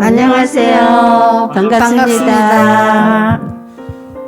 안녕하세요. 반갑습니다.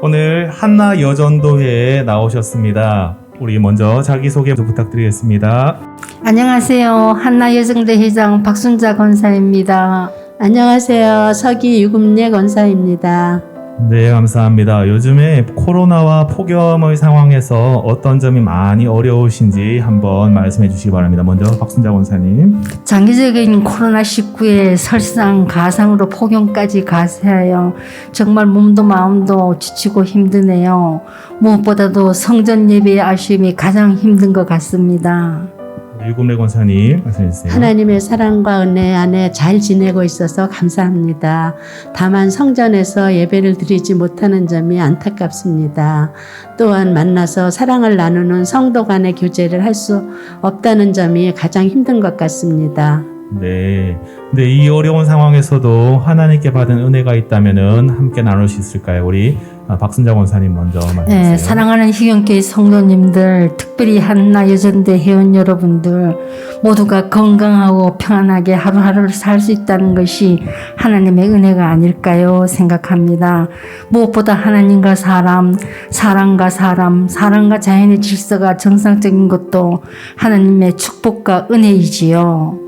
오늘 한나 여전도회에 나오셨습니다. 우리 먼저 자기소개 좀 부탁드리겠습니다. 안녕하세요. 한나 여성대 회장 박순자 권사입니다. 안녕하세요. 서기 유금례 권사입니다. 네, 감사합니다. 요즘에 코로나와 폭염의 상황에서 어떤 점이 많이 어려우신지 한번 말씀해 주시기 바랍니다. 먼저 박순자 원사님. 장기적인 코로나19에 설상 가상으로 폭염까지 가세하여 정말 몸도 마음도 지치고 힘드네요. 무엇보다도 성전 예배의 아쉬움이 가장 힘든 것 같습니다. 유금래 권사님 말씀해 주세요. 하나님의 사랑과 은혜 안에 잘 지내고 있어서 감사합니다. 다만 성전에서 예배를 드리지 못하는 점이 안타깝습니다. 또한 만나서 사랑을 나누는 성도 간의 교제를 할 수 없다는 점이 가장 힘든 것 같습니다. 네. 근데 이 어려운 상황에서도 하나님께 받은 은혜가 있다면은 함께 나눌 수 있을까요? 우리 아, 박순자 권사님 먼저 말씀해 주세요. 네, 사랑하는 희경교회 성도님들, 특별히 한나 여전대 회원 여러분들 모두가 건강하고 평안하게 하루하루를 살 수 있다는 것이 하나님의 은혜가 아닐까요? 생각합니다. 무엇보다 하나님과 사람, 사람과 사람, 사람과 자연의 질서가 정상적인 것도 하나님의 축복과 은혜이지요.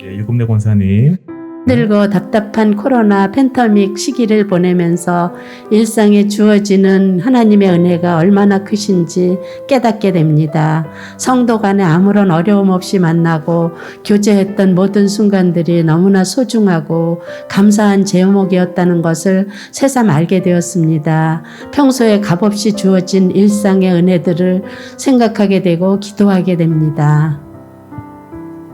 네, 유금래 권사님. 힘들고 답답한 코로나 팬데믹 시기를 보내면서 일상에 주어지는 하나님의 은혜가 얼마나 크신지 깨닫게 됩니다. 성도 간에 아무런 어려움 없이 만나고 교제했던 모든 순간들이 너무나 소중하고 감사한 제목이었다는 것을 새삼 알게 되었습니다. 평소에 값없이 주어진 일상의 은혜들을 생각하게 되고 기도하게 됩니다.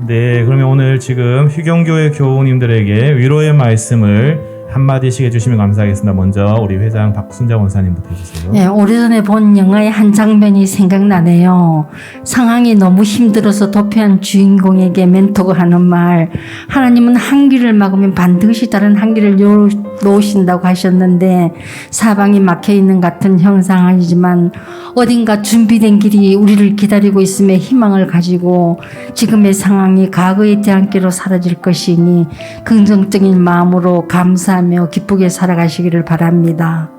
네, 그러면 오늘 지금 휴경교회 교우님들에게 위로의 말씀을 한마디씩 해주시면 감사하겠습니다. 먼저 우리 회장 박순자 원사님부터 해주세요. 네, 오래전에 본 영화의 한 장면이 생각나네요. 상황이 너무 힘들어서 도피한 주인공에게 멘토가 하는 말, 하나님은 한 길을 막으면 반드시 다른 한 길을 요- 놓으신다고 하셨는데, 사방이 막혀 있는 같은 형상이지만, 어딘가 준비된 길이 우리를 기다리고 있음에 희망을 가지고, 지금의 상황이 과거의 대안길로 사라질 것이니, 긍정적인 마음으로 감사 하며 기쁘게 살아가시기를 바랍니다.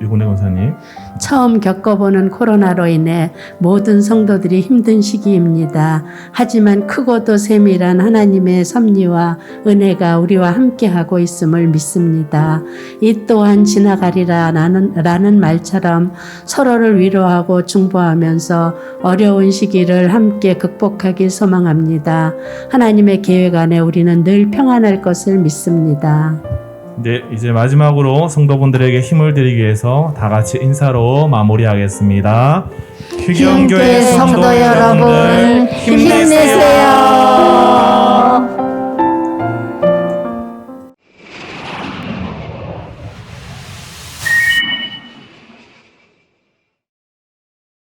유근혜 원사님. 처음 겪어보는 코로나로 인해 모든 성도들이 힘든 시기입니다. 하지만 크고도 세밀한 하나님의 섭리와 은혜가 우리와 함께하고 있음을 믿습니다. 이 또한 지나가리라 라는, 라는 말처럼 서로를 위로하고 중보하면서 어려운 시기를 함께 극복하길 소망합니다. 하나님의 계획 안에 우리는 늘 평안할 것을 믿습니다. 네, 이제 마지막으로 성도분들에게 힘을 드리기 위해서 다 같이 인사로 마무리하겠습니다. 휴경교회 성도 여러분.